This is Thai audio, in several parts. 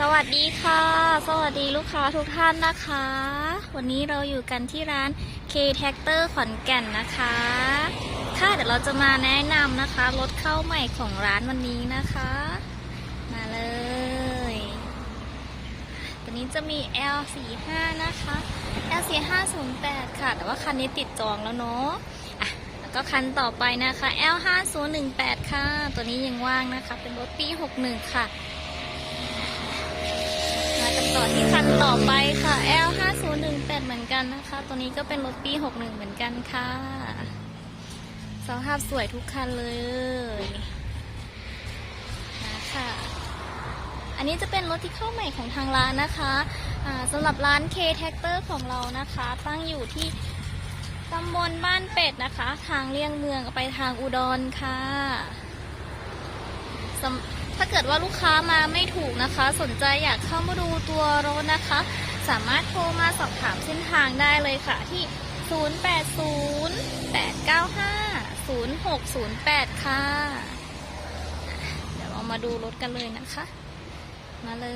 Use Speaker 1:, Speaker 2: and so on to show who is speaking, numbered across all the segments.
Speaker 1: สวัสดีค่ะ สวัสดีลูกค้าทุกท่านนะคะ วันนี้เราอยู่กันที่ร้าน K Tractor ขอนแก่นนะคะ ค่ะเดี๋ยวเราจะมาแนะนำนะคะรถเข้าใหม่ของร้านวันนี้นะคะ มาเลยตัวนี้จะมี L45 นะคะ L4508 ค่ะ แต่ว่าคันนี้ติดจองแล้วเนาะอะแล้วก็คันต่อไปนะคะ L5018 ค่ะ ตัวนี้ยังว่างนะคะ เป็นรถปี 61 ค่ะ ต่อที่คันต่อไปค่ะ L5018 เหมือนกันนะคะ ตัวนี้ก็เป็นรถปี 61 เหมือนกันค่ะ สภาพสวยทุกคันเลยนะค่ะอันนี้จะเป็นรถที่เข้าใหม่ของทางร้านนะคะสำหรับร้าน K Tractor ของเรานะคะ ตั้งอยู่ที่ตำบลบ้านเป็ดนะคะ ทางเลี่ยงเมืองไปทางอุดรค่ะ ถ้าเกิดว่าลูกค้ามาไม่ถูกนะคะ สนใจอยากเข้ามาดูตัวรถนะคะ สามารถโทรมาสอบถามเส้นทางได้เลยค่ะที่ 0808950608 ค่ะ เดี๋ยวเรามาดูรถกันเลยนะคะ มาเล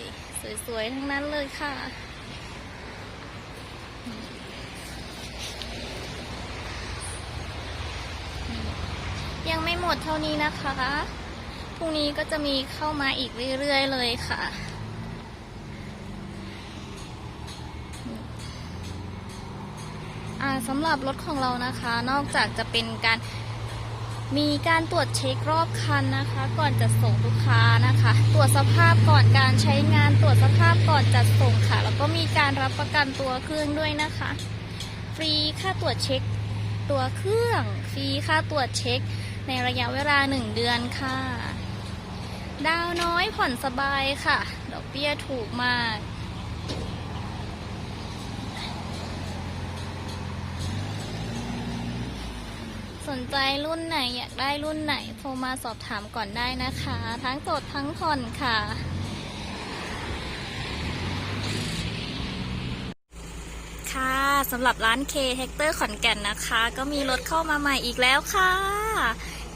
Speaker 1: ย สวยๆ ทั้งนั้นเลยค่ะยังไม่หมดเท่านี้นะคะ รุ่งนี้ก็จะมีเข้ามาอีกเรื่อยๆเลยค่ะอ่าสำหรับรถของเรานะคะ นอกจากจะเป็นการมีการตรวจเช็ครอบคันนะคะ ก่อนจะส่งลูกค้านะคะ ตรวจสภาพก่อนการใช้งานตรวจสภาพก่อนจัดส่งค่ะ แล้วก็มีการรับประกันตัวเครื่องด้วยนะคะ ฟรีค่าตรวจเช็คตัวเครื่อง ฟรีค่าตรวจเช็คในระยะเวลาหนึ่งเดือนค่ะ ดาวน้อยผ่อนสบายค่ะ ดอกเบี้ยถูกมากสนใจรุ่นไหนอยากได้รุ่นไหนโทรมาสอบถามก่อนได้นะคะ ทั้งสดทั้งผ่อนค่ะ ค่ะสำหรับร้าน K h e c t o r ขอนแก่นนะคะ ก็มีรถเข้ามาใหม่อีกแล้วค่ะ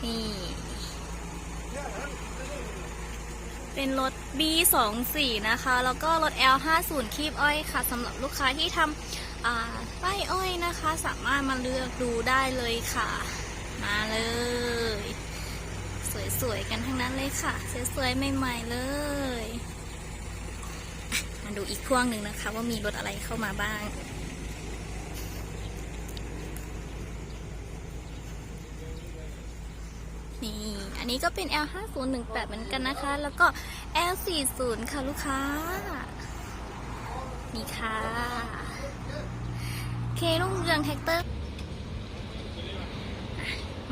Speaker 1: นี่ เป็นรถ B24 นะคะ แล้วก็รถ L50 คีบอ้อยค่ะสำหรับลูกค้าที่ทำป้ายอ้อยนะคะ สามารถมาเลือกดูได้เลยค่ะ มาเลย สวยๆ กันทั้งนั้นเลยค่ะ สวยๆ ใหม่ๆ เลยมาดูอีกพ่วงหนึ่งนะคะ ว่ามีรถอะไรเข้ามาบ้างนี่ อันนี้ก็เป็น L5018 เหมือนกันนะคะ แล้วก็ L40 ค่ะลูกค้า นี่ค่ะ เครุ่งเรืองแท็กเตอร์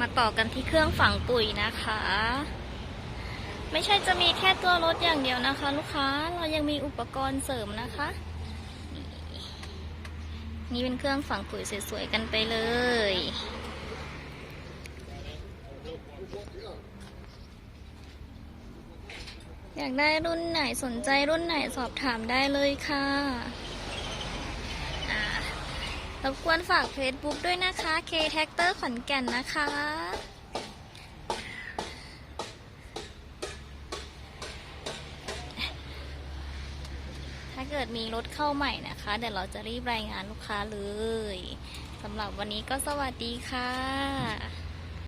Speaker 1: มาต่อกันที่เครื่องฝังปุ๋ยนะคะ ไม่ใช่จะมีแค่ตัวรถอย่างเดียวนะคะ ลูกค้า เรายังมีอุปกรณ์เสริมนะคะนี่นี่เป็นเครื่องฝังปุ๋ยสวยๆกันไปเลย อยากได้รุ่นไหนสนใจรุ่นไหนสอบถามได้เลยค่ะรบกวนฝาก Facebook ด้วยนะคะ K t a c t o r ขอนแก่นนะคะถ้าเกิดมีรถเข้าใหม่นะคะ เดี๋ยวเราจะรีบรายงานลูกค้าเลยสำหรับวันนี้ก็สวัสดีค่ะ